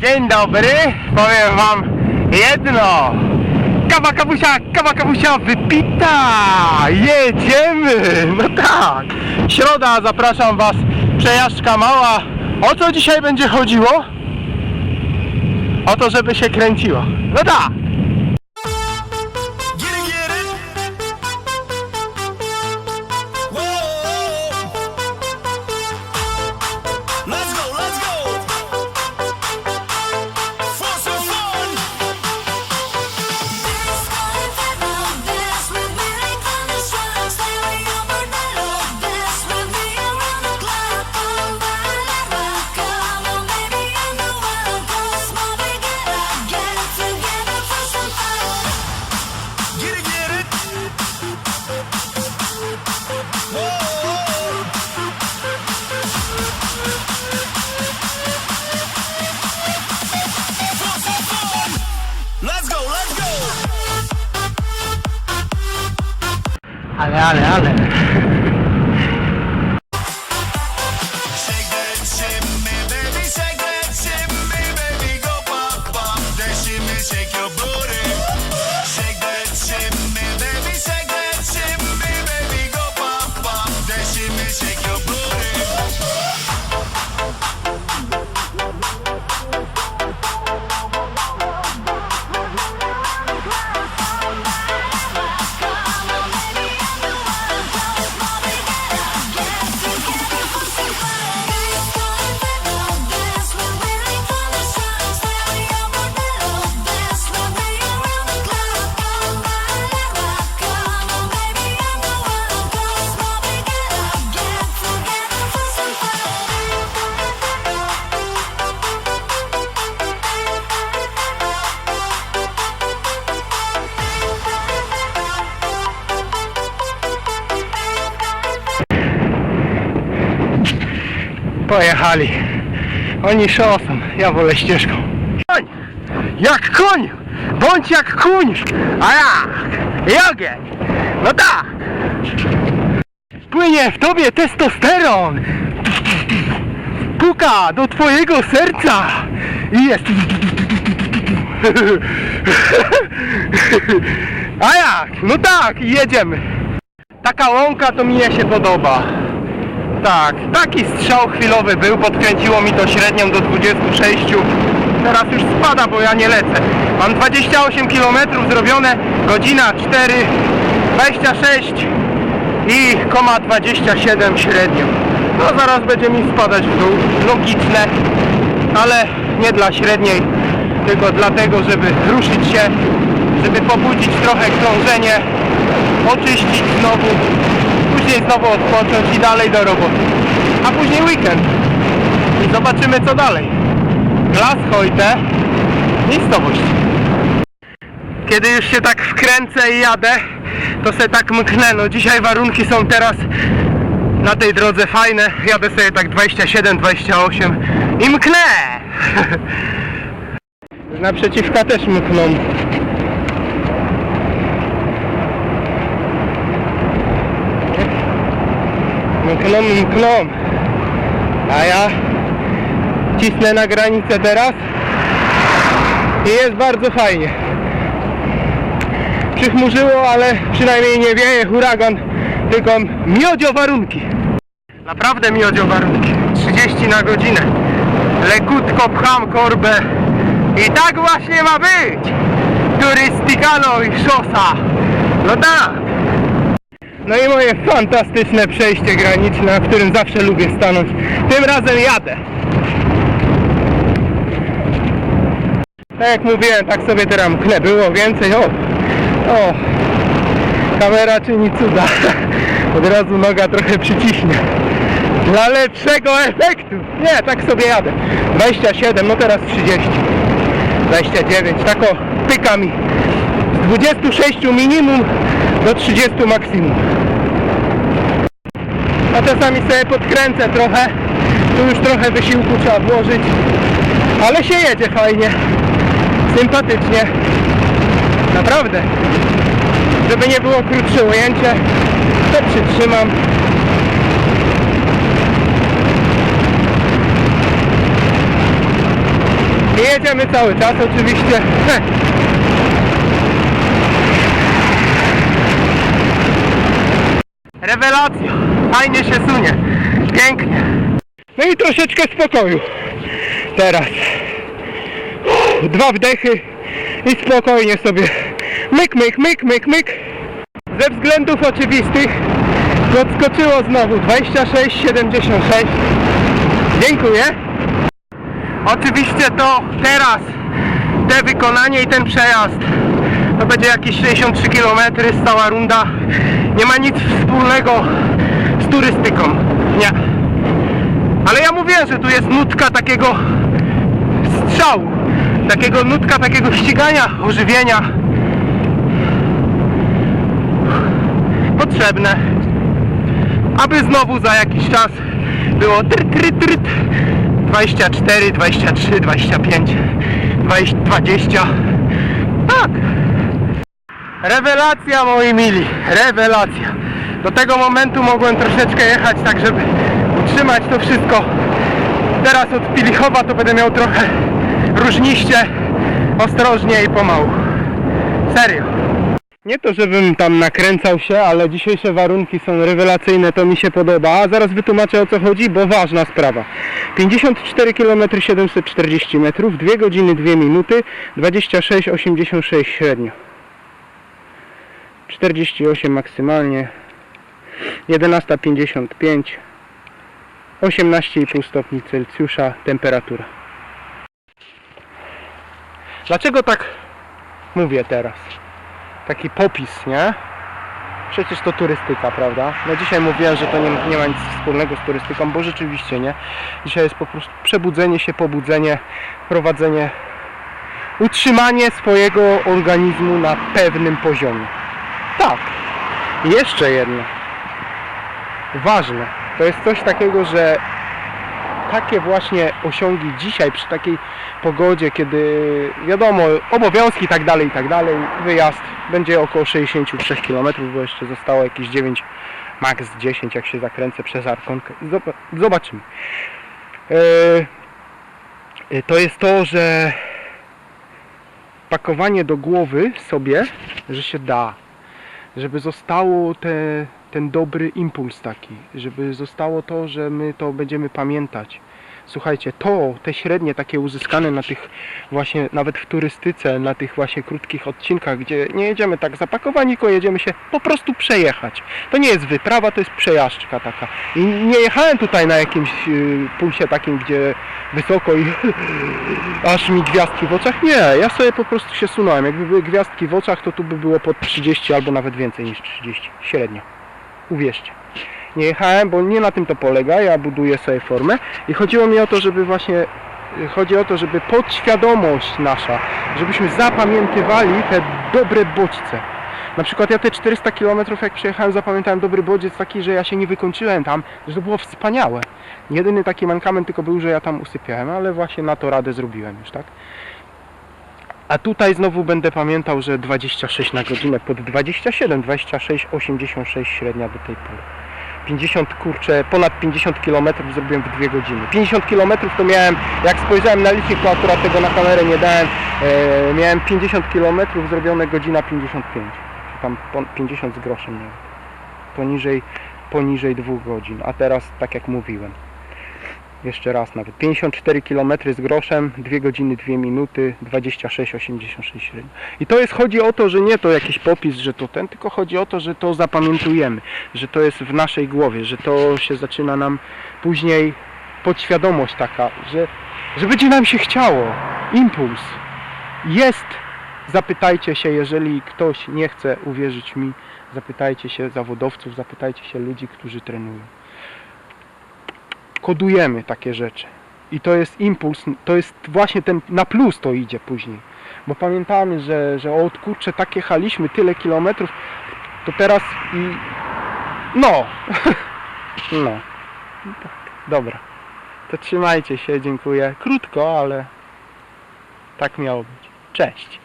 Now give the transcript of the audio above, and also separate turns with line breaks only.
Dzień dobry, powiem wam jedno. Kawa kawusia, kawa kawusia wypita! Jedziemy! No tak! Środa, zapraszam was, przejażdżka mała. O co dzisiaj będzie chodziło? O to, żeby się kręciło. No tak! Ale, ale, ale.
Shake
Pojechali. Oni szosą, ja wolę ścieżką. Koń! Jak koń! Bądź jak kuń! A jak? I ogień! No tak! Płynie w tobie testosteron! Puka do twojego serca! I jest... A jak? No tak, jedziemy. Taka łąka to mnie się podoba. Tak, taki strzał chwilowy był, podkręciło mi to średnią do 26. Teraz już spada, bo ja nie lecę. Mam 28 km zrobione, godzina 4, 26 i koma 27 średnio. No zaraz będzie mi spadać w dół, logiczne, ale nie dla średniej, tylko dlatego, żeby ruszyć się, żeby pobudzić trochę krążenie, oczyścić znowu, później znowu odpocząć i dalej do roboty. A później weekend. I zobaczymy co dalej. Glas Hojte, miejscowość. Kiedy już się tak wkręcę i jadę, to se tak mknę. No dzisiaj warunki są teraz na tej drodze fajne. Jadę sobie tak 27, 28 i mknę! Naprzeciwka też mkną. Mkną, mkną. A ja cisnę na granicę teraz i jest bardzo fajnie. Przychmurzyło, ale przynajmniej nie wieje huragan, tylko miodzio warunki. Naprawdę miodzio warunki. 30 na godzinę. Lekutko pcham korbę i tak właśnie ma być. Turystykano i szosa. No tak. No i moje fantastyczne przejście graniczne, na którym zawsze lubię stanąć. Tym razem jadę. Tak jak mówiłem, tak sobie teraz mknę. Było więcej. O, o. Kamera czyni cuda. Od razu noga trochę przyciśnie. Dla lepszego efektu. Nie, tak sobie jadę. 27, no teraz 30. 29. Tak o, pyka mi. Z 26 minimum do 30 maksimum. A czasami sobie podkręcę trochę. Tu już trochę wysiłku trzeba włożyć. Ale się jedzie fajnie. Sympatycznie. Naprawdę. Żeby nie było krótsze ujęcie, to przytrzymam. Nie jedziemy cały czas oczywiście. Rewelacja! Fajnie się sunie. Pięknie. No i troszeczkę spokoju. Teraz. Dwa wdechy i spokojnie sobie myk, myk, myk, myk, myk. Ze względów oczywistych odskoczyło znowu 26,76. Dziękuję. Oczywiście to teraz te wykonanie i ten przejazd to będzie jakieś 63 km stała runda. Nie ma nic wspólnego z turystyką. Nie. Ale ja mówię, że tu jest nutka takiego strzału. Takiego nutka takiego ścigania, ożywienia. Potrzebne. Aby znowu za jakiś czas było tryt, tryt, tryt. 24, 23, 25, 20, 20. Tak. Rewelacja moi mili, rewelacja. Do tego momentu mogłem troszeczkę jechać tak, żeby utrzymać to wszystko. Teraz od Pilichowa to będę miał trochę różniście, ostrożnie i pomału. Serio. Nie to, żebym tam nakręcał się, ale dzisiejsze warunki są rewelacyjne, to mi się podoba. A zaraz wytłumaczę o co chodzi, bo ważna sprawa. 54 km 740 metrów, 2 godziny 2 minuty, 26,86 średnio. 48 maksymalnie, 11.55, 18,5 stopni Celsjusza temperatura. Dlaczego tak mówię teraz? Taki popis, nie? Przecież to turystyka, prawda? No dzisiaj mówiłem, że to nie, nie ma nic wspólnego z turystyką, bo rzeczywiście nie. Dzisiaj jest po prostu przebudzenie się, pobudzenie, prowadzenie, utrzymanie swojego organizmu na pewnym poziomie. Tak. Jeszcze jedno. Ważne. To jest coś takiego, że takie właśnie osiągi dzisiaj przy takiej pogodzie, kiedy wiadomo, obowiązki i tak dalej, i tak dalej, wyjazd będzie około 63 km, bo jeszcze zostało jakieś 9, max 10, jak się zakręcę przez Arkonkę. Zob- Zobaczymy. Yy, To jest to, że pakowanie do głowy sobie, że się da, żeby zostało te, ten dobry impuls taki, żeby zostało to, że my to będziemy pamiętać. Słuchajcie, to, te średnie takie uzyskane na tych właśnie, nawet w turystyce, na tych właśnie krótkich odcinkach, gdzie nie jedziemy tak zapakowani, tylko jedziemy się po prostu przejechać. To nie jest wyprawa, to jest przejażdżka taka. I nie jechałem tutaj na jakimś y, pulsie takim, gdzie wysoko i aż mi gwiazdki w oczach. Nie, ja sobie po prostu się sunąłem. Jakby były gwiazdki w oczach, to tu by było pod 30 albo nawet więcej niż 30. Średnio. Uwierzcie. Nie jechałem, bo nie na tym to polega. Ja buduję sobie formę i chodziło mi o to, żeby właśnie chodzi o to, żeby podświadomość nasza, żebyśmy zapamiętywali te dobre bodźce. Na przykład ja te 400 km jak przejechałem zapamiętałem dobry bodziec taki, że ja się nie wykończyłem tam, że to było wspaniałe. Jedyny taki mankament tylko był, że ja tam usypiałem, ale właśnie na to radę zrobiłem już, tak? A tutaj znowu będę pamiętał, że 26 na godzinę pod 27, 26, 86 średnia do tej pory. 50 kurczę, ponad 50 km zrobiłem w 2 godziny. 50 km to miałem, jak spojrzałem na licznik, to akurat tego na kamerę nie dałem, e, miałem 50 km zrobione godzina 55. Czy tam pon- 50 z groszem miałem. Poniżej, poniżej 2 godzin. A teraz tak jak mówiłem. Jeszcze raz nawet. 54 km z groszem, 2 godziny 2 minuty, 26,86 średnio. I to jest, chodzi o to, że nie to jakiś popis, że to ten, tylko chodzi o to, że to zapamiętujemy, że to jest w naszej głowie, że to się zaczyna nam później podświadomość taka, że, że będzie nam się chciało. Impuls. Jest. Zapytajcie się, jeżeli ktoś nie chce uwierzyć mi, zapytajcie się zawodowców, zapytajcie się ludzi, którzy trenują kodujemy takie rzeczy. I to jest impuls, to jest właśnie ten, na plus to idzie później. Bo pamiętamy, że, że o kurczę, tak jechaliśmy tyle kilometrów, to teraz i no, no, I tak, dobra. To trzymajcie się, dziękuję. Krótko, ale tak miało być. Cześć.